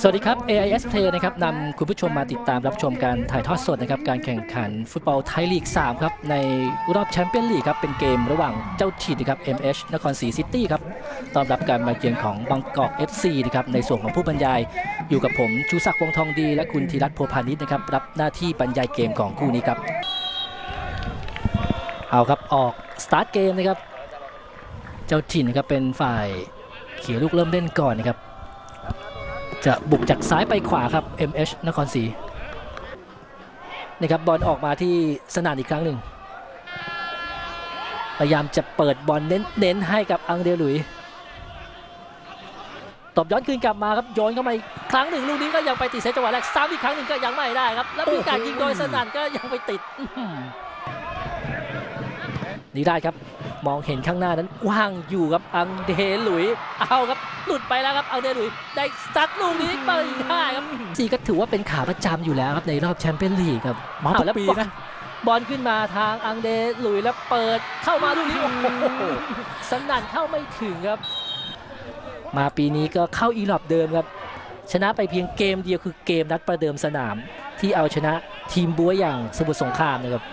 สวัสดีครับ AIS Play นะครับนำคุณผู้ชมมาติดตามรับชมการถ่ายทอดสดนะครับการแข่งขันฟุตบอลไทยลีก 3 ครับ ในรอบแชมเปี้ยนลีกครับ เป็นเกมระหว่างเจ้าถิ่นนะครับ MH นครศรีซิตี้ครับต้อนรับการมาเยือนของบางกอก FC นะครับในส่วนของผู้บรรยาย อยู่กับผมชูศักดิ์วงทองดี และคุณธีรัตน์โพพานิชนะครับรับหน้าที่บรรยายเกมของคู่นี้ครับเอาครับออกสตาร์ทเกมนะครับเจ้าถิ่นนะครับเป็นฝ่ายเขียลูกเริ่มเล่นก่อนนะครับ จะบุกจากซ้ายไปขวาครับ MH นครศรีนี่ครับบอลออกมาที่สนามอีกครั้งหนึ่งพยายามจะเปิดบอลเน้นเน้นให้กับอังเดลุยตบย้อนคืนกลับมาครับโยนเข้ามาอีกครั้งหนึ่งลูกนี้ก็ยังไปติดเซตจังหวะแรกซ้ำอีกครั้งหนึ่งก็ยังไม่ได้ครับแล้วมีการยิงโดยสนั่นก็ยังไปติดนี่ได้ครับ มองเห็นข้างหน้านั้นว่างอยู่ครับอังเดหลุย เอาครับหลุดไปแล้วครับอังเดหลุยได้ซัดลูกนี้ไปได้ครับซีก็ถือว่าเป็นขาประจำอยู่แล้วครับในรอบแชมเปี้ยนลีกครับมาเอาทุกแล้วปีบอลนะบอลขึ้นมาทางอังเดหลุยแล้วเปิดเข้ามาลูกนี้โอ้โหสนั่นเข้าไม่ถึงครับ มาปีนี้ก็เข้าอีหลอบเดิมครับ ชนะไปเพียงเกมเดียวคือเกมนัดประเดิมสนาม ที่เอาชนะทีมบัวอย่างสมุทรสงครามนะครับ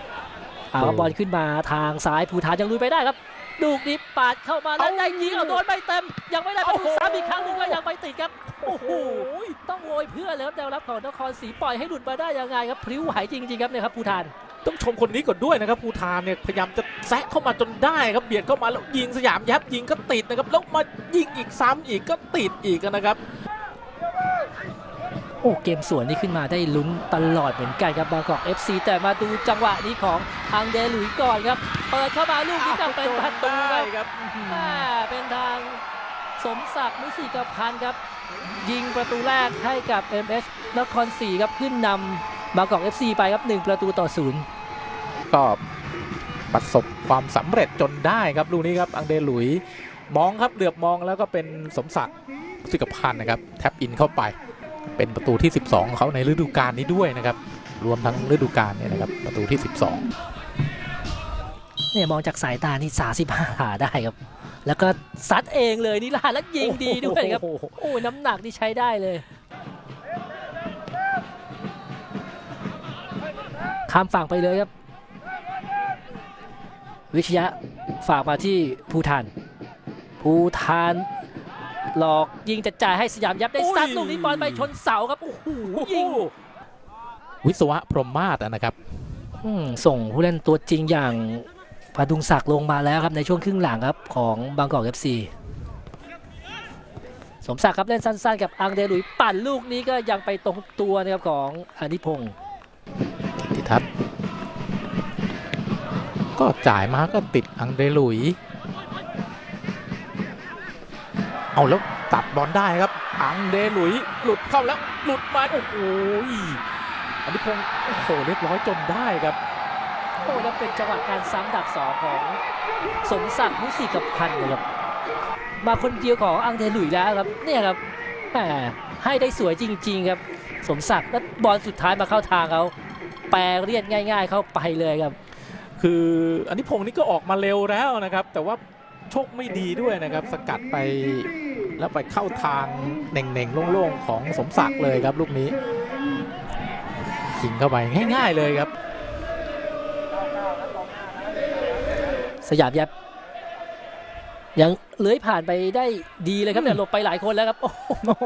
เอาครับบอลขึ้นมาทางซ้ายภูฐานยังลุยไปได้ครับลูกนี้ปาดเข้ามาแล้วได้ยิงเอาโดนไม่เต็ม ยังไม่ได้ประตูซ้ำอีกครั้งหนึ่งก็ยังไปติดครับโอ้โหต้องโวยเพื่อนเลยครับแนวรับของนครศรีปล่อยให้หลุดมาได้ยังไงครับพริ้วไหวจริงๆครับเนี่ยครับภูฐานต้องชมคนนี้ก่อนด้วยนะครับภูทานเนี่ยพยายามจะแซะเข้ามาจนได้ครับเบียดเข้ามาแล้วยิงสยามยับยิงก็ติดนะครับแล้วมายิงอีกซ้ำอีกก็ติดอีกนะครับ โอ้เกมสวนนี่ขึ้นมาได้ลุ้นตลอดเหมือนกันครับบางกอก FC แต่มาดูจังหวะนี้ของอังเดหลุยก่อนครับ เปิดเข้ามาลูกนี้จะเป็นประตูครับครับแม่เป็นทางสมศักดิ์มุสิกพันธ์ครับ ยิงประตูแรกให้กับ MS นครศรีครับขึ้นนำบางกอก FC ไปครับ 1 ประตูต่อศูนย์ก็ประสบความสำเร็จจนได้ครับลูกนี้ครับอังเดหลุยมองครับเหลือบมองแล้วก็เป็นสมศักดิ์สิกพันธ์นะครับแท็บอินเข้าไป เป็นประตูที่ 12 ของเขาในฤดูกาลนี้ด้วยนะครับ รวมทั้งฤดูกาลเนี่ยนะครับประตูที่ 12 เนี่ยมองจากสายตานี่35หาได้ครับ แล้วก็ซัดเองเลยนี่ลาแล้วยิงดีด้วยครับ โอ้ยน้ำหนักที่ใช้ได้เลย ข้ามฝั่งไปเลยครับ วิชยะฝากมาที่ภูทานภูทาน หลอกยิงจะจ่ายให้สยามยับได้ซัดลูกนี้บอลไปชนเสาครับโอ้โหยิงวิศวะพรหมมาศนะครับอืมส่งผู้เล่นตัวจริงอย่างพดุงศักดิ์ลงมาแล้วครับในช่วงครึ่งหลังครับของบางกอกเอฟซีสมศักดิ์ครับเล่นสั้นๆ กับอังเดหลุยปั่นลูกนี้ก็ยังไปตรงตัวนะครับของอนิพงศ์กิติทัศน์ก็จ่ายมาก็ติดอังเดลุย เอาแล้วตัดบอลได้ครับ อังเดลุยหลุดเข้าแล้วหลุดมาโอ้โหอันนี้พงศ์โอ้โหเรียบร้อยจนได้ครับโอ้แล้วเป็นจังหวะการซ้ำดับสองของสมศักดิ์มุสิกับพันธ์นะครับมาคนเดียวของอังเดหลุยแล้วครับเนี่ยครับแหมให้ได้สวยจริง ๆ ครับ สมศักดิ์แล้วบอลสุดท้ายมาเข้าทางเขาแปรเรียดง่าย ๆ เข้าไปเลยครับ คืออันนี้พงศ์นี่ก็ออกมาเร็วแล้วนะครับ แต่ว่าโชคไม่ดีด้วยนะครับ สกัดไป แล้วไปเข้าทางเน่งๆโล่งๆของสมศักดิ์เลยครับลูกนี้ยิงเข้าไปง่าย ๆเลยครับ สยามยับยังเลื้อยผ่านไปได้ดีเลยครับเนี่ยหลบไปหลายคนแล้วครับ โอ้โห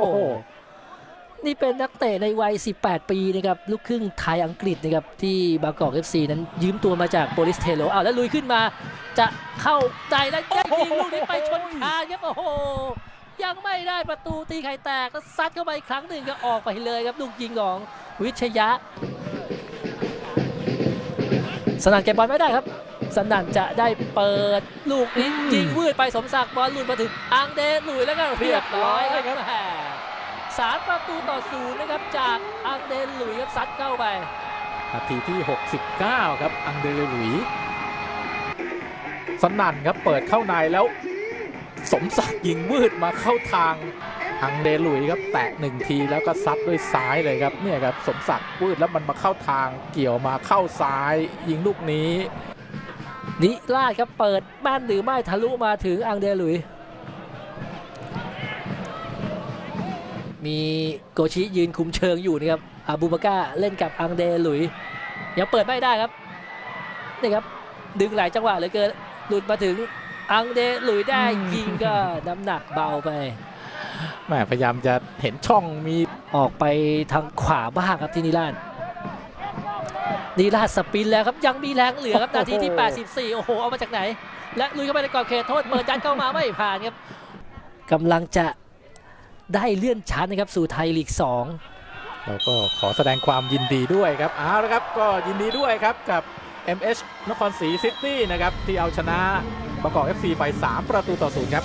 นี่เป็นนักเตะในวัย 18 ปีนะครับ ลูกครึ่งไทยอังกฤษนะครับที่บางกอก FC นั้นยืมตัวมาจากโปลิสเทโลอ้าวแล้วลุยขึ้นมา จะเข้าใจแล้วได้ยิงลูกนี้ไปชนคานครับโอ้โห ยังไม่ได้ประตูตีไข่แตกแล้วซัดเข้าไปอีกครั้งหนึ่งก็ออกไปเลยครับลูกยิงของวิชยะ สนั่นเก็บบอลไม่ได้ครับ สนั่นจะได้เปิดลูกนี้ยิงวืดไปสมศักดิ์บอลหลุดมาถึงอังเดหลุยแล้วก็เรียบร้อยครับแหมสามประตูต่อศูนย์นะครับจากอังเดหลุยครับซัดเข้าไปนาทีที่ 69 ครับ อังเดเลหลุยสนั่นครับ เปิดเข้าในแล้ว สมศักดิ์ยิงวืดมาเข้าทางอังเดลุยครับแตะหนึ่งทีแล้วก็ซัดด้วยซ้ายเลยครับเนี่ยครับสมศักดิ์วืดแล้วมันมาเข้าทางเกี่ยวมาเข้าซ้าย ยิงลูกนี้นิลาดครับเปิดบ้านหรือไม่ทะลุมาถึงอังเดลุย มีโกชิยืนคุมเชิงอยู่นะครับอาบูบาก้าเล่นกับอังเดลุยยังเปิดไม่ได้ครับนี่ครับดึงหลายจังหวะเหลือเกินหลุดมาถึง อังเดหลุยได้อืมยิงก็น้ำหนักเบาไปแหมพยายามจะเห็นช่องมีออกไปทางขวาบ้างครับที่นิลานนิลานสปินแล้วครับยังมีแรงเหลือครับนาทีที่ 84 โอ้โห เอามาจากไหน และลุยเข้าไปในกรอบเขตโทษเปิดยัดเข้ามาไม่ผ่านครับกำลังจะได้เลื่อนชั้นนะครับสู่ไทยลีก2เราก็ขอแสดงความยินดีด้วยครับเอาละครับก็ยินดีด้วยครับกับ MH นครศรีซิตี้นะครับที่เอาชนะ บางกอก FC ไป 3 ประตูต่อศูนย์ครับ